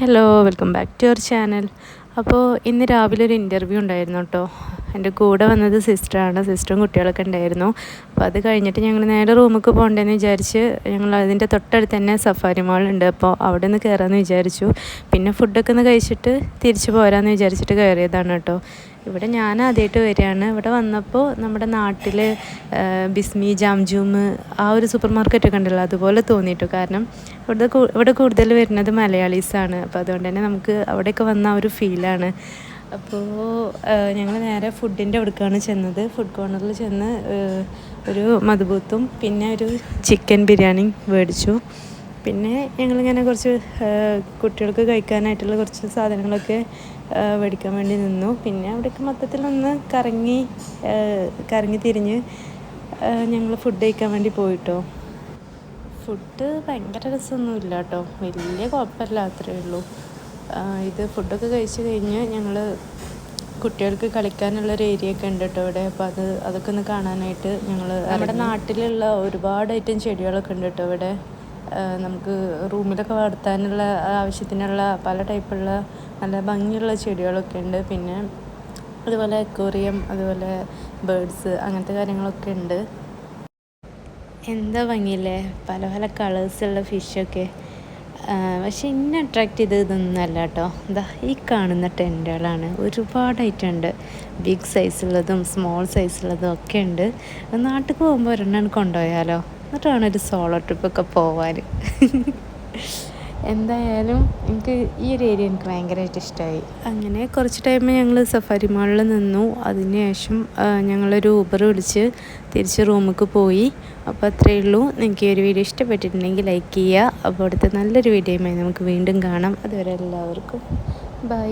Hello welcome back to our channel അപ്പോൾ ഇന്ന് രാവിലെ ഒരു ഇന്റർവ്യൂ ഉണ്ടായിരുന്നു കേട്ടോ. എന്റെ കൂടെ വന്നത് സിസ്റ്ററാണ്. സിസ്റ്ററും കുട്ടികളൊക്കെ ഉണ്ടായിരുന്നു. അപ്പോൾ അത് കഴിഞ്ഞിട്ട് ഞങ്ങൾ നേരെ റൂമിലേക്ക് പോകണ്ടെന്ന് വിചാരിച്ച് ഞങ്ങൾ അതിന്റെ തൊട്ടടുത്ത് തന്നെ സഫാരി മാൾ ഉണ്ട് അപ്പോൾ അവിടെ നിന്ന് കയറാമെന്ന് വിചാരിച്ചു. പിന്നെ ഫുഡൊക്കെ ഒന്ന് കഴിച്ചിട്ട് തിരിച്ച് പോരാമെന്ന് വിചാരിച്ചിട്ട് കയറിയതാണ് കേട്ടോ. ഇവിടെ ഞാൻ ആദ്യമായിട്ട് വരികയാണ്. ഇവിടെ വന്നപ്പോൾ നമ്മുടെ നാട്ടിൽ ബിസ്മി ജാംജൂം ആ ഒരു സൂപ്പർ മാർക്കറ്റൊക്കെ ഉണ്ടല്ലോ അതുപോലെ തോന്നിയിട്ടു. കാരണം ഇവിടെ ഇവിടെ കൂടുതൽ വരുന്നത് മലയാളീസാണ്. അപ്പോൾ അതുകൊണ്ട് തന്നെ നമുക്ക് അവിടെയൊക്കെ വന്ന ഒരു ഫീലാണ്. അപ്പോൾ ഞങ്ങൾ നേരെ ഫുഡിന്റെ അവിടേക്കാണ് ചെന്നത്. ഫുഡ് കോർണറിൽ ചെന്ന് ഒരു മധുബൂത്തും പിന്നെ ഒരു ചിക്കൻ ബിരിയാണി മേടിച്ചു. പിന്നെ ഞങ്ങളിങ്ങനെ കുറച്ച് കുട്ടികൾക്ക് കഴിക്കാനായിട്ടുള്ള കുറച്ച് സാധനങ്ങളൊക്കെ മേടിക്കാൻ വേണ്ടി നിന്നു. പിന്നെ അവിടേക്ക് മൊത്തത്തിലൊന്ന് കറങ്ങി കറങ്ങി തിരിഞ്ഞ് ഞങ്ങൾ ഫുഡ് കഴിക്കാൻ വേണ്ടി പോയിട്ടോ. ഫുഡ് ഭയങ്കര രസമൊന്നുമില്ല കേട്ടോ വലിയ കുഴപ്പമില്ല അത്രയേ ഉള്ളൂ. ഇത് ഫുഡൊക്കെ കഴിച്ച് കഴിഞ്ഞ് ഞങ്ങൾ കുട്ടികൾക്ക് കളിക്കാനുള്ള ഒരു ഏരിയ ഒക്കെ ഉണ്ട് കേട്ടോ ഇവിടെ. അപ്പോൾ അത് അതൊക്കെ ഒന്ന് കാണാനായിട്ട് ഞങ്ങൾ നമ്മുടെ നാട്ടിലുള്ള ഒരുപാട് ഐറ്റം ചെടികളൊക്കെ ഉണ്ട് കേട്ടോ ഇവിടെ നമുക്ക് റൂമിലൊക്കെ വളർത്താനുള്ള ആവശ്യത്തിനുള്ള പല ടൈപ്പുള്ള നല്ല ഭംഗിയുള്ള ചെടികളൊക്കെ ഉണ്ട്. പിന്നെ അതുപോലെ അക്വേറിയം അതുപോലെ ബേഡ്സ് അങ്ങനത്തെ കാര്യങ്ങളൊക്കെ ഉണ്ട്. എന്താ ഭംഗിയില്ലേ? പല പല കളേഴ്സുള്ള ഫിഷൊക്കെ. പക്ഷെ എന്നെ അട്രാക്റ്റ് ചെയ്തത് ഇതൊന്നല്ല കേട്ടോ. എന്താ ഈ കാണുന്ന ടെന്റുകളാണ് ഒരുപാട് ഐറ്റം ഉണ്ട് ബിഗ് സൈസുള്ളതും സ്മോൾ സൈസുള്ളതും ഒക്കെ ഉണ്ട്. നാട്ടിൽ പോകുമ്പോൾ ഒരെണ്ണം കൊണ്ടുപോയാലോ? എന്നിട്ടാണ് ഒരു സോളോ ട്രിപ്പൊക്കെ പോവാൻ എന്തായാലും എനിക്ക് ഈ ഒരു ഏരിയ എനിക്ക് ഭയങ്കരമായിട്ട് ഇഷ്ടമായി അങ്ങനെ കുറച്ച് ടൈം ഞങ്ങൾ സഫാരി മാളിൽ നിന്നു. അതിനുശേഷം ഞങ്ങളൊരു ഊബർ വിളിച്ച് തിരിച്ച് റൂമിലേക്ക് പോയി. അപ്പോൾ അത്രയേ ഉള്ളൂ. നിങ്ങൾക്ക് ഈ ഒരു വീഡിയോ ഇഷ്ടപ്പെട്ടിട്ടുണ്ടെങ്കിൽ ലൈക്ക് ചെയ്യുക. അപ്പോൾ അടുത്ത നല്ലൊരു വീഡിയോയുമായി നമുക്ക് വീണ്ടും കാണാം. അതുവരെ എല്ലാവർക്കും ബൈ